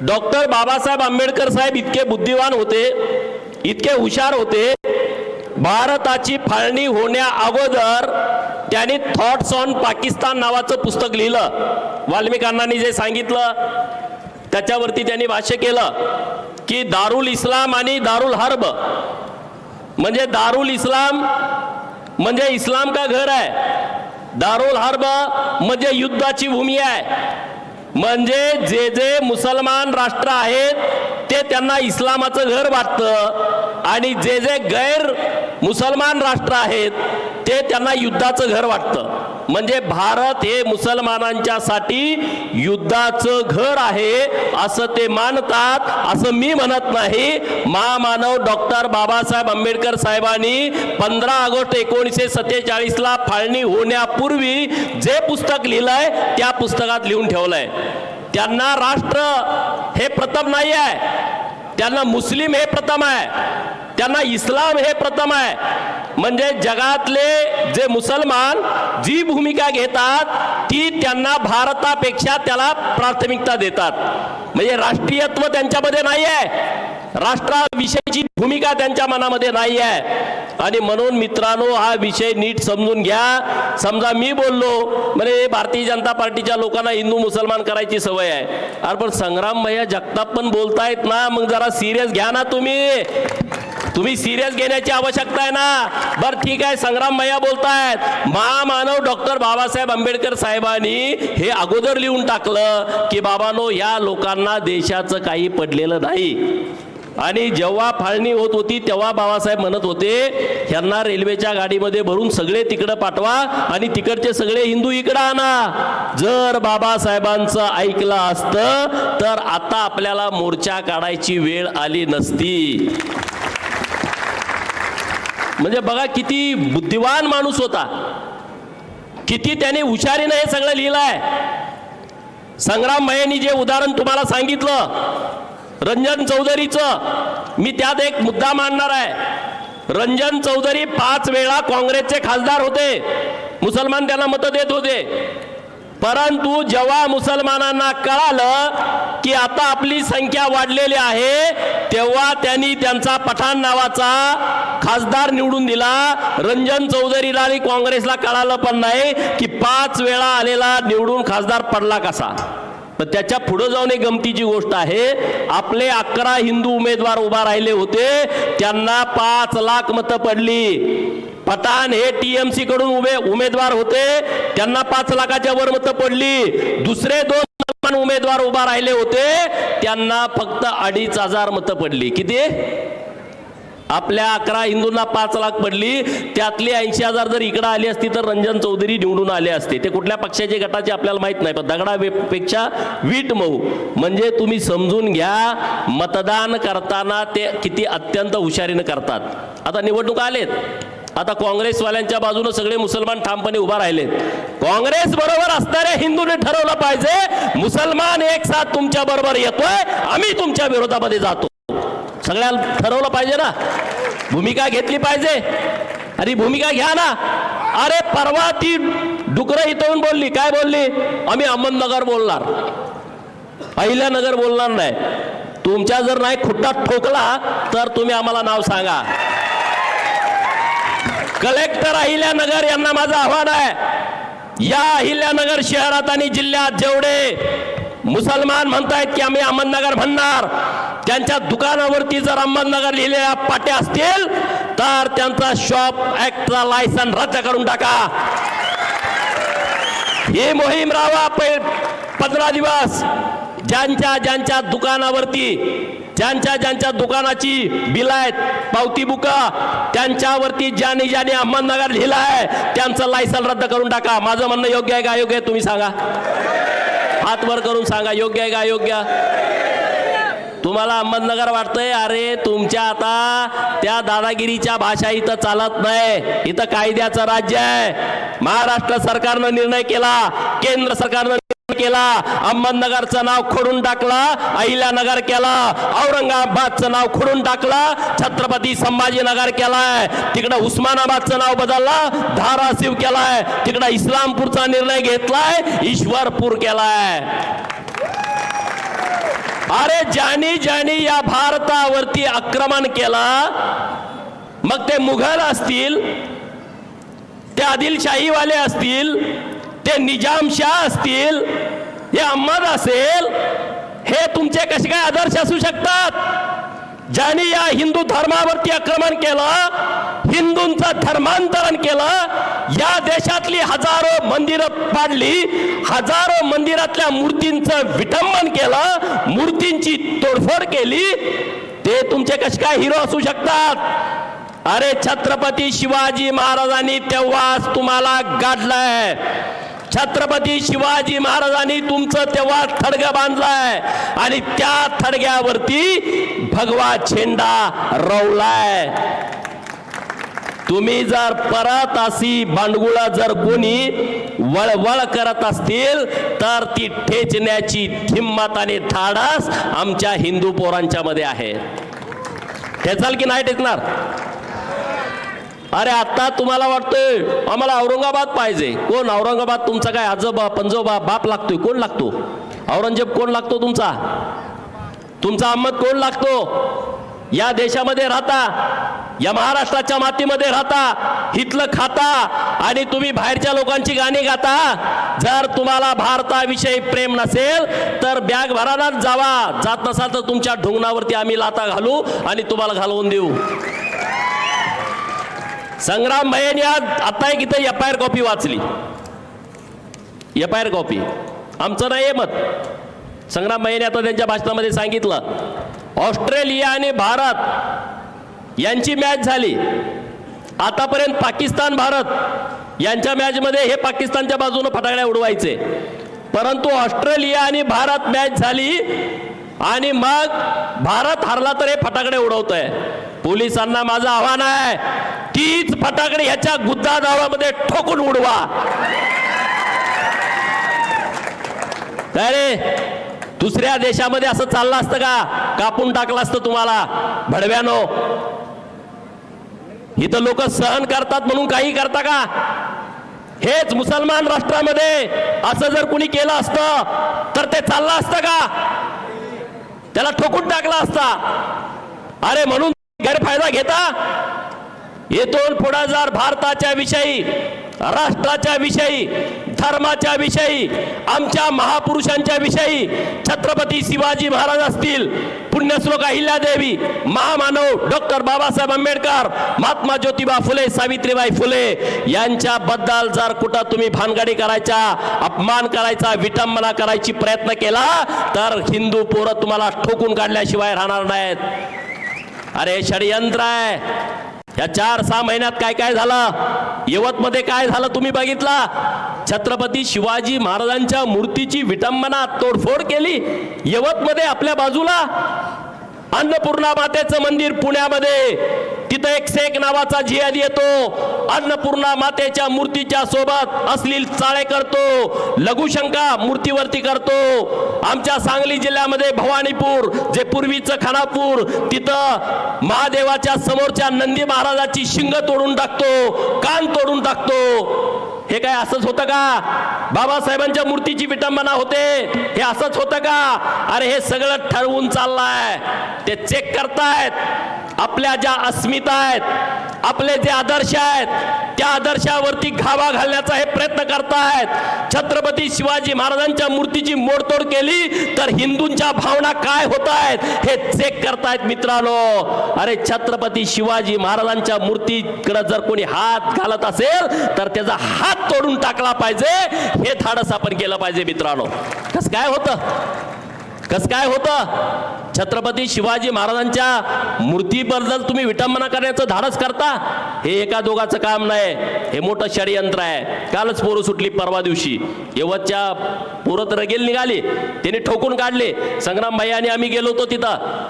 Doctor Babasaheb Ambedkar साहेब इतके बुद्धिवान होते इतके हुशार होते भारताची फाळणी होण्या अगोदर त्यांनी थॉट्स ऑन पाकिस्तान नावाचं पुस्तक लिहिलं. वाल्मिकांनी जे सांगितलं त्याच्यावरती त्यांनी भाष्य केलं की दारुल इस्लाम आणि दारुल हर्ब. म्हणजे दारुल इस्लाम म्हणजे इस्लाम का घर आहे? दारुल हर्ब म्हणजे युद्धाची भूमी आहे. म्हणजे जे जे मुसलमान राष्ट्र आहेत ते त्यांना इस्लामाचं घर वाटतं. आणि जे जे गैर मुसलमान राष्ट्र आहेत ते त्यांना युद्धाचं घर वाटतं. म्हणजे भारत हे मुसलमानांच्यासाठी युद्धाचं घर आहे असं ते मानतात असं मी म्हणत नाही. महामानव डॉक्टर बाबासाहेब आंबेडकर साहेबांनी पंधरा ऑगस्ट एकोणीसशे सत्तेचाळीसला फाळणी होण्यापूर्वी जे पुस्तक लिहिलंय त्या पुस्तकात लिहून ठेवलंय. त्यांना राष्ट्र हे प्रथम नाही आहे. त्यांना मुस्लिम हे प्रथम आहे. त्यांना इस्लाम हे प्रथम आहे. म्हणजे जगातले जे मुसलमान जी भूमिका घेतात ती त्यांना भारतापेक्षा त्याला प्राथमिकता देतात. म्हणजे राष्ट्रीयत्व त्यांच्यामध्ये नाही आहे राष्ट्राविषयीची भूमिका त्यांच्या मनामध्ये नाही आहे आणि म्हणून मित्रांनो हा विषय नीट समजून घ्या. समजा मी बोललो म्हणजे भारतीय जनता पार्टीच्या लोकांना हिंदू मुसलमान करायची सवय आहे. अरे पण संग्राम भैया जगताप पण बोलतायत ना मग जरा सिरियस घ्या ना तुम्ही. तुम्ही सिरियस घेण्याची आवश्यकता आहे ना? बर ठीक आहे. संग्राम भैया बोलतायत. महामानव डॉक्टर बाबासाहेब आंबेडकर साहेबांनी हे अगोदर लिहून टाकलं की बाबानो या लोकांना देशाचं काही पडलेलं नाही. आणि जेव्हा फाळणी होत होती तेव्हा बाबासाहेब म्हणत होते ह्यांना रेल्वेच्या गाडीमध्ये भरून सगळे तिकडं पाठवा आणि तिकडचे सगळे हिंदू इकडं आणा. जर बाबासाहेबांचं ऐकलं असतं तर आता आपल्याला मोर्चा काढायची वेळ आली नसती. म्हणजे बघा किती बुद्धिवान माणूस होता. किती त्याने हुशारीनं हे सगळं लिहिलं आहे संग्राम भैयांनी जे उदाहरण तुम्हाला सांगितलं रंजन चौधरीचं मी त्यात एक मुद्दा मांडणार आहे. रंजन चौधरी पाच वेळा काँग्रेसचे खासदार होते. मुसलमान त्यांना मतं देत होते. परंतु जेव्हा मुसलमानांना कळालं की आता आपली संख्या वाढलेली आहे तेव्हा त्यांनी त्यांचा पठाण नावाचा खासदार निवडून दिला. रंजन चौधरीला आणि काँग्रेसला कळालं पण नाही की पाच वेळा आलेला निवडून खासदार पडला कसा. पण त्याच्या पुढे जाऊन एक गमतीची गोष्ट आहे. आपले अकरा हिंदू उमेदवार उभा राहिले होते. त्यांना पाच लाख मतं पडली. पठाण हे टीएमसी कडून उभे उमेदवार होते. त्यांना पाच लाखाच्या वर मतं पडली. दुसरे दोन उमेदवार उभा राहिले होते. त्यांना फक्त अडीच हजार मतं पडली. किती? आपल्या अकरा हिंदूंना पाच लाख पडली. त्यातली ऐंशी हजार जर इकडं आली असती तर रंजन चौधरी निवडून आले असते. ते कुठल्या पक्षाचे गटाचे आपल्याला माहीत नाही. पण दगडा पेक्षा वीट मऊ. म्हणजे तुम्ही समजून घ्या मतदान करताना ते किती अत्यंत हुशारीनं करतात. आता निवडणूक आलेत. आता काँग्रेसवाल्यांच्या बाजूने सगळे मुसलमान ठामपणे उभा राहिले. काँग्रेस बरोबर असणाऱ्या हिंदूने ठरवलं पाहिजे मुसलमान एक साथ तुमच्या बरोबर येतोय आम्ही तुमच्या विरोधामध्ये जातो. सगळ्याला ठरवलं पाहिजे ना? भूमिका घेतली पाहिजे. अरे भूमिका घ्या ना. अरे परवा ती डुकरं इथं येऊन बोलली. काय बोलली? आम्ही अहमदनगर बोलणार. अहिल्यानगर बोलणार नाही. तुमच्या जर नाही खुट्टा ठोकला तर तुम्ही आम्हाला नाव सांगा. कलेक्टर अहिल्यानगर यांना माझं आव्हान आहे. या अहिल्यानगर शहरात आणि जिल्ह्यात जेवढे मुसलमान म्हणतायत की आम्ही अहमदनगर म्हणणार त्यांच्या दुकानावरती जर अहमदनगर लिहिलेल्या पाट्या असतील तर त्यांचा शॉप ऍक्टचा लायसन रद्द करून टाका. ही मोहीम राहा पंधरा दिवस ज्यांच्या ज्यांच्या दुकानावरती ज्यांच्या ज्यांच्या दुकानाची बिल आहेत पावती बुका त्यांच्यावरती ज्याने ज्याने अहमदनगर लिहिलं आहे त्यांचं लायसन रद्द करून टाका. माझं म्हणणं योग्य आहे का अयोग्य आहे तुम्ही सांगा. हात वर करून सांगा योग्य आहे का अयोग्य? तुम्हाला अहमदनगर वाटतंय अरे तुमच्या आता त्या दादागिरीच्या भाषा इथं चालत नाही. इथं कायद्याचं राज्य आहे. महाराष्ट्र सरकारनं निर्णय केला केंद्र सरकारनं केला अहमदनगरचं नाव खोडून टाकलं अहिल्यानगर केला औरंगाबादचं नाव खोडून टाकलं छत्रपती संभाजीनगर केलाय. तिकडं उस्मानाबादचं नाव बदललं धाराशिव केलाय. तिकडं इस्लामपूरचा निर्णय घेतलाय ईश्वरपूर केलाय. अरे ज्यानी ज्यानी या भारतावरती आक्रमण केला मग ते मुघल असतील ते आदिलशाहीवाले असतील ते निजामशाह असतील हे अहमद असेल हे तुमचे कसे काय आदर्श असू शकतात? ज्यांनी या हिंदू धर्मावरती आक्रमण केलं हिंदूंचं धर्मांतरण केलं या देशातली हजारो मंदिरं पाडली हजारो मंदिरातल्या मूर्तींचं विटंबन केलं मूर्तींची तोडफोड केली ते तुमचे कसे काय हिरो असू शकतात? अरे छत्रपती शिवाजी महाराजांनी तेव्हाच तुम्हाला गाठलंय. छत्रपती शिवाजी महाराजांनी तुमचं तेव्हा थडगं बांधलाय. आणि त्या थडग्यावरती भगवा झेंडा रवलाय. तुम्ही जर परत अशी बांडगुळा जर कोणी वळवळ करत असतील तर ती ठेचण्याची हिंमत आणि धाडस आमच्या हिंदू पोरांच्या मध्ये आहे. ठेचाल की नाही ठेचणार अरे आता तुम्हाला वाटतंय आम्हाला औरंगाबाद पाहिजे. कोण? औरंगाबाद तुमचा काय आजोबा पंजोबा बाप लागतोय. कोण लागतो? औरंगजेब कोण लागतो तुमचा? तुमचा अहमद कोण लागतो? या देशामध्ये राहता या महाराष्ट्राच्या मातीमध्ये राहता हितलं खाता आणि तुम्ही बाहेरच्या लोकांची गाणी गाता. जर तुम्हाला भारताविषयी प्रेम नसेल तर बॅग भरानाच जावा. जात नसाल तर तुमच्या ढुंगणावरती आम्ही लाता घालू आणि तुम्हाला घालवून देऊ. संग्राम भैयानी आज आता एक इथं एफ आय आर कॉपी वाचली. F I R copy. आमचं नाही आहे मत. संग्राम भैयानी आता त्यांच्या भाषणामध्ये सांगितलं. ऑस्ट्रेलिया आणि भारत यांची मॅच झाली. आतापर्यंत पाकिस्तान भारत यांच्या मॅचमध्ये हे पाकिस्तानच्या बाजूने फटाकड्या उडवायचे. परंतु ऑस्ट्रेलिया आणि भारत मॅच झाली आणि मग भारत हरला तर हे फटाकडे उडवत आहे पोलिसांना माझं आव्हान आहे तीच फटाकडे ह्याच्या गुद्दा दावामध्ये ठोकून उडवा. काय रे? दुसऱ्या देशामध्ये असं चाललं असतं का? कापून टाकलं असतं तुम्हाला? भडव्यानो. इथं लोक सहन करतात म्हणून काही करता का? हेच मुसलमान राष्ट्रामध्ये असं जर कुणी केलं असतं तर ते चाललं असतं का? त्याला ठोकून टाकला असता. अरे म्हणून गैरफायदा घेता? येथून पुढे जर भारताच्या विषयी राष्ट्राच्या विषयी धर्माच्या विषयी आमच्या महापुरुषांच्या विषयी छत्रपती शिवाजी महाराज असतील. पुण्यश्लोक अहिल्यादेवी महामानव डॉक्टर बाबासाहेब आंबेडकर महात्मा ज्योतिबा फुले सावित्रीबाई फुले यांच्याबद्दल जर कुठं तुम्ही भानगडी करायचा अपमान करायचा विटंबना करायची प्रयत्न केला तर हिंदू पोरं तुम्हाला ठोकून काढल्याशिवाय राहणार नाहीत. अरे षडयंत्र आहे. या चार सहा महिन्यात काय काय झालं? यवतमध्ये काय झालं तुम्ही बघितला? छत्रपती शिवाजी महाराजांच्या मूर्तीची विटंबना तोडफोड केली यवतमध्ये आपल्या बाजूला. अन्नपूर्णा मातेचं मंदिर पुण्यामध्ये. तिथं एक शेख नावाचा जियाद येतो. अन्नपूर्णा मातेच्या मूर्तीच्या सोबत अश्लील चाळे करतो. लघुशंका मूर्तीवरती करतो. आमच्या सांगली जिल्ह्यामध्ये भवानीपूर जे पूर्वीचं खानापूर तिथं महादेवाच्या समोरच्या नंदी महाराजाची शिंग तोडून टाकतो कान तोडून टाकतो. हे काय असंच होतं का? बाबासाहेबांच्या मूर्तीची विटंबना होते. हे असंच होतं का? अरे हे सगळं ठरवून चाललंय. ते चेक करतायत. आपल्या ज्या अस्मिता आहेत आपले जे आदर्श आहेत त्या आदर्शावरती घावा घालण्याचा हे प्रयत्न करतायत छत्रपती शिवाजी महाराजांच्या मूर्तीची मोडतोड केली तर हिंदूंच्या भावना काय होत आहेत हे चेक करतायत मित्रांनो. अरे छत्रपती शिवाजी महाराजांच्या मूर्तीकडे जर कोणी हात घालत असेल तर त्याचा हात तोडून टाकला पाहिजे हे धाडस आपण केलं पाहिजे मित्रांनो. कस काय होतं? कस काय होतं? छत्रपती शिवाजी महाराजांच्या मूर्तीबद्दल तुम्ही विटंबना करण्याचं धाडस करता? हे एका दोघाचं काम नाही. हे मोठं षडयंत्र आहे. कालच पोरं सुटली परवा दिवशी. यवतच्या पोरं तर गेल निघाली. त्यांनी ठोकून काढले. संग्राम भाई आणि आम्ही गेलो होतो तिथं.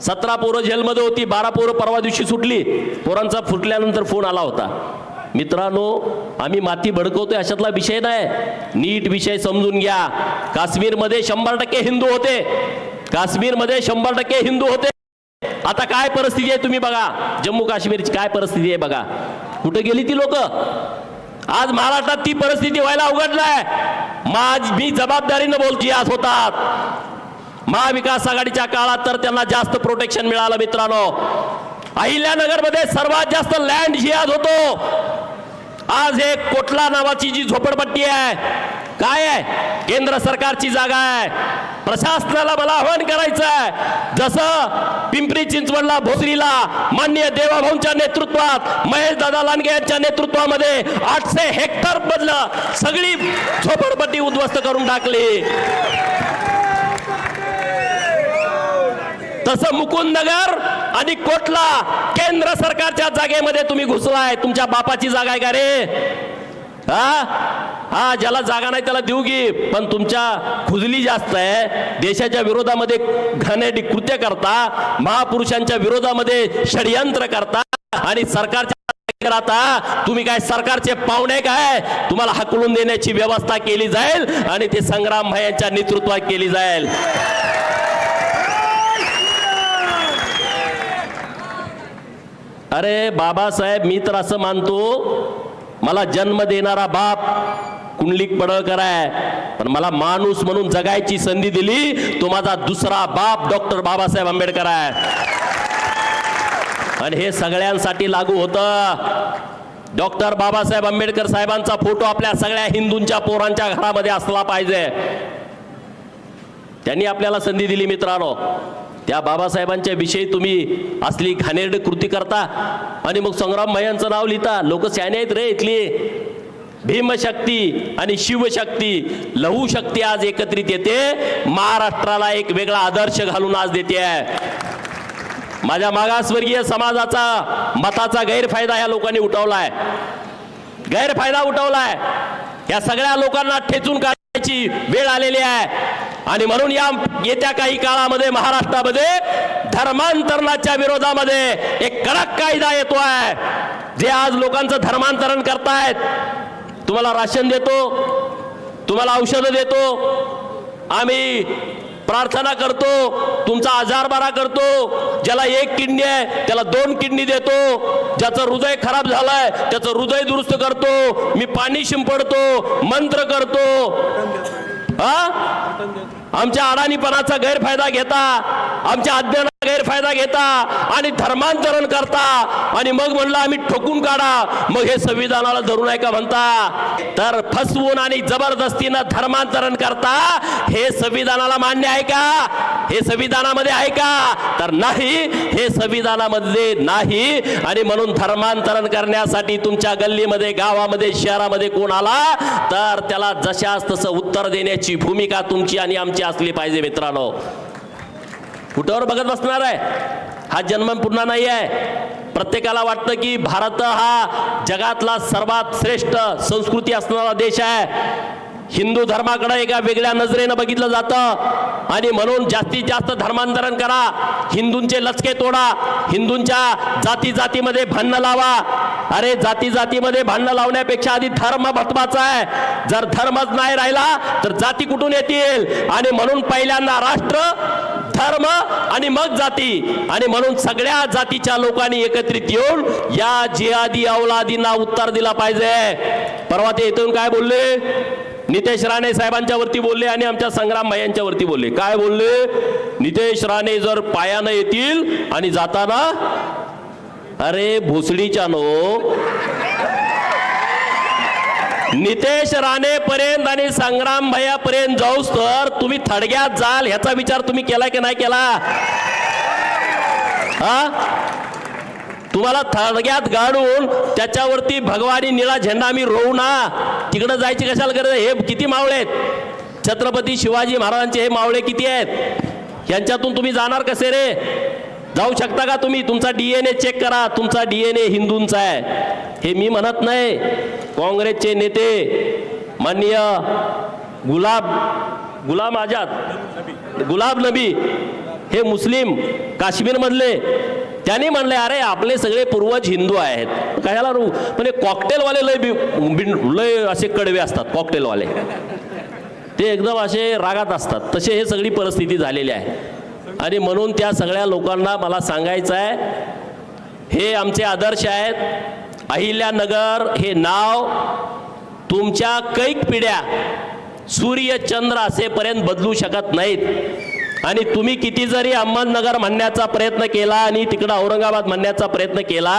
सतरा पोरं जेलमध्ये होती. बारा पोरं परवा दिवशी सुटली. पोरांचा फुटल्यानंतर फोन आला होता. मित्रांनो आम्ही माती भडकवतोय अशातला विषय नाही. नीट विषय समजून घ्या. काश्मीरमध्ये शंभर टक्के हिंदू होते. काश्मीरमध्ये शंभर टक्के हिंदू होते. आता काय परिस्थिती आहे तुम्ही बघा. जम्मू काश्मीरची काय परिस्थिती आहे बघा. कुठे गेली ती लोक? आज महाराष्ट्रात ती परिस्थिती व्हायला उघडलाय माझ मी जबाबदारीनं बोलती आज होतात. महाविकास आघाडीच्या काळात तर त्यांना जास्त प्रोटेक्शन मिळालं मित्रांनो. अहिल्यानगरमध्ये सर्वात जास्त लँड जिहाद होतो. आज एक कोटला नावाची जी झोपडपट्टी आहे काय आहे? केंद्र सरकारची जागा आहे. प्रशासनाला मला आवाहन करायचं आहे जसं पिंपरी चिंचवडला भोसरीला मान्य देवाभाऊंच्या नेतृत्वात महेश दादा लांडगे यांच्या नेतृत्वामध्ये आठशे हेक्टर बदलं सगळी झोपडपट्टी उद्ध्वस्त करून टाकली. तसं मुकुंदनगर आणि कोटला केंद्र सरकारच्या जागेमध्ये तुम्ही घुसलाय. तुमच्या बापाची जागा आहे का रे? हा? हा ज्याला जागा नाही त्याला देऊ की पण तुमच्या खुजली जास्त आहे. देशाच्या विरोधामध्ये घाणेरडी कृत्य करता महापुरुषांच्या विरोधामध्ये षडयंत्र करता आणि सरकारच्या आता तुम्ही काय सरकारचे पाहुणे काय? तुम्हाला हकलून देण्याची व्यवस्था केली जाईल आणि ते संग्राम भाई यांच्या नेतृत्वात केली जाईल. अरे बाबासाहेब मी तर असं मानतो मला जन्म देणारा बाप कुंडलिक पडळकर आहे पण मला माणूस म्हणून जगायची संधी दिली तो माझा दुसरा बाप डॉक्टर बाबासाहेब आंबेडकर आहे. आणि हे सगळ्यांसाठी लागू होतं. डॉक्टर बाबासाहेब आंबेडकर साहेबांचा फोटो आपल्या सगळ्या हिंदूंच्या पोरांच्या घरामध्ये असला पाहिजे. त्यांनी आपल्याला संधी दिली मित्रांनो. त्या बाबासाहेबांच्या विषयी तुम्ही असली घाणेरड कृती करता आणि मग संग्राम भायांचं नाव लिहिता लोक सॅने आहेत रे इथली. भीमशक्ती आणि शिवशक्ती लहू शक्ती आज एकत्रित येते. महाराष्ट्राला एक वेगळा आदर्श घालून आज देते. आहे माझ्या मागासवर्गीय समाजाचा मताचा गैरफायदा या लोकांनी उठवलाय. गैरफायदा उठवलाय. या सगळ्या लोकांना ठेचून काढण्याची वेळ आलेली आहे. आणि म्हणून या येत्या काही काळामध्ये महाराष्ट्रामध्ये धर्मांतरणाच्या विरोधामध्ये एक कडक कायदा येतो आहे. जे आज लोकांचं धर्मांतरण करतायत. तुम्हाला राशन देतो तुम्हाला औषधं देतो आम्ही प्रार्थना करतो तुमचा आजार बरा करतो ज्याला एक किडनी आहे त्याला दोन किडनी देतो ज्याचं हृदय खराब झालंय त्याचं हृदय दुरुस्त करतो मी पाणी शिंपडतो मंत्र करतो. हा? आमच्या अडाणीपणाचा गैरफायदा घेता आमच्या अज्ञानाचा गैरफायदा घेता आणि धर्मांतरण करता. आणि मग म्हणलं आम्ही ठोकून काढा. मग हे संविधानाला धरून आहे का म्हणता? तर फसवून आणि जबरदस्तीनं धर्मांतरण करता हे संविधानाला मान्य आहे का? हे संविधानामध्ये आहे का? तर नाही हे संविधानामध्ये नाही. आणि म्हणून धर्मांतरण करण्यासाठी तुमच्या गल्लीमध्ये गावामध्ये शहरामध्ये कोण आला? तर त्याला जशास तसं उत्तर देण्याची भूमिका तुमची आणि आमची असली पाहिजे मित्रांनो. कुठवर बघत बसणार आहे? हा जन्म पुन्हा नाही आहे प्रत्येकाला वाटतं की भारत हा जगातला सर्वात श्रेष्ठ संस्कृती असणारा देश आहे. हिंदू धर्माकडे एका वेगळ्या नजरेनं बघितलं जातं. आणि म्हणून जास्तीत जास्त धर्मांतरण करा. हिंदूंचे लचके तोडा. हिंदूंच्या जाती जातीमध्ये भांडणं लावा. अरे जाती जातीमध्ये भांडणं लावण्यापेक्षा आधी धर्म महत्त्वाचा आहे. जर धर्मच नाही राहिला तर जाती कुठून येतील? आणि म्हणून पहिल्यांदा राष्ट्र धर्म आणि मग जाती. आणि म्हणून सगळ्या जातीच्या लोकांनी एकत्रित येऊन या जिहादी अवलादींना उत्तर दिला पाहिजे. परवा ते इथून काय बोलले? नितेश राणे साहेबांच्या वरती बोलले आणि आमच्या संग्राम यांच्या वरती बोलले. काय बोलले? नितेश राणे जर पायानं येतील आणि जाताना अरे भोसडीच्या नो नितेश राणे पर्यंत आणि संग्राम पर्यंत जाऊस तर तुम्ही थडग्यात जाल ह्याचा विचार तुम्ही केला की नाही केला? हा? तुम्हाला थडग्यात गाडून त्याच्यावरती भगवानी निळा झेंडा आम्ही रोवू ना. तिकडं जायची कशाला गरज हे किती मावळे आहेत? छत्रपती शिवाजी महाराजांचे हे मावळे किती आहेत? यांच्यातून तुम्ही जाणार कसे रे? जाऊ शकता का तुम्ही? तुमचा डीएनए चेक करा. तुमचा डीएनए हिंदूंचा आहे. हे मी म्हणत नाही. काँग्रेसचे नेते माननीय गुलाब गुलाम आझाद गुलाब नबी हे मुस्लिम काश्मीरमधले त्यांनी म्हणले अरे आपले सगळे पूर्वज हिंदू आहेत. कशाला रू म्हणजे कॉकटेलवाले लय बि- बिन- लय असे कडवे असतात कॉकटेलवाले. ते एकदम असे रागात असतात. तसे हे सगळी परिस्थिती झालेली आहे. आणि म्हणून त्या सगळ्या लोकांना मला सांगायचं आहे हे आमचे आदर्श आहेत. अहिल्यानगर हे नाव तुमच्या कैक पिढ्या सूर्य चंद्र असेपर्यंत बदलू शकत नाहीत. आणि तुम्ही किती जरी अहमदनगर म्हणण्याचा प्रयत्न केला आणि तिकडं औरंगाबाद म्हणण्याचा प्रयत्न केला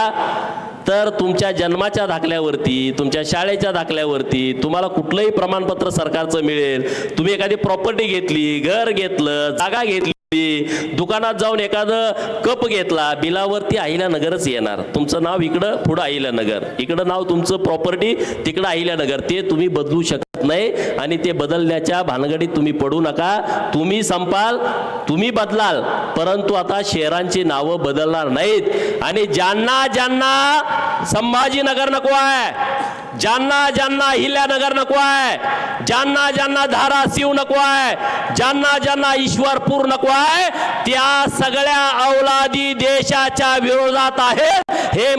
तर तुमच्या जन्माच्या दाखल्यावरती तुमच्या शाळेच्या दाखल्यावरती तुम्हाला कुठलंही प्रमाणपत्र सरकारचं मिळेल. तुम्ही एखादी प्रॉपर्टी घेतली घर घेतलं जागा घेतली दुकानात जाऊन एखादं कप घेतला बिलावरती अहिल्यानगरच येणार. तुमचं नाव इकडं पुढं अहिल्यानगर इकडं नाव तुमचं प्रॉपर्टी तिकडं अहिल्यानगर ते तुम्ही बदलू शकत नाही आणि ते बदलण्याच्या भानगडीत तुम्ही पडू नका. तुम्ही संपाल तुम्ही बदलाल परंतु आता शहरांची नावं बदलणार नाहीत. आणि ज्यांना ज्यांना संभाजीनगर नको आहे ज्यांना ज्यांना हिल्यानगर नको आहे. ज्यांना ज्यांना धाराशिव नको आहे. ज्यांना ज्यांना ईश्वरपूर नको आहे. त्या सगळ्या औलादी देशाच्या विरोधात आहेत हे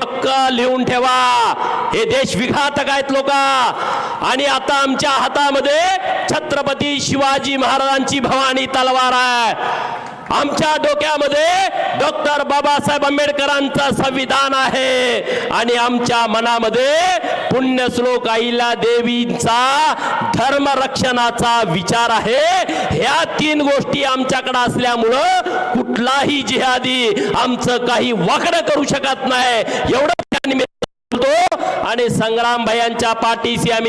पक्क लिहून ठेवा. हे देश विघातक आहेत लोक. आणि आता आमच्या हातामध्ये छत्रपती शिवाजी महाराजांची भवानी तलवार आहे. आमच्या डोक्यामध्ये डॉक्टर बाबासाहेब आंबेडकरांचं संविधान आहे. आणि आमच्या मनामध्ये पुण्यश्लोक आईला देवींचा धर्मरक्षणाचा विचार आहे. ह्या तीन गोष्टी आमच्याकडे असल्यामुळं कुठलाही जिहादी आमचं काही वाकडं करू शकत नाही. एवढं त्या आणि संग्राम भयांच्या पाठीशी आम्ही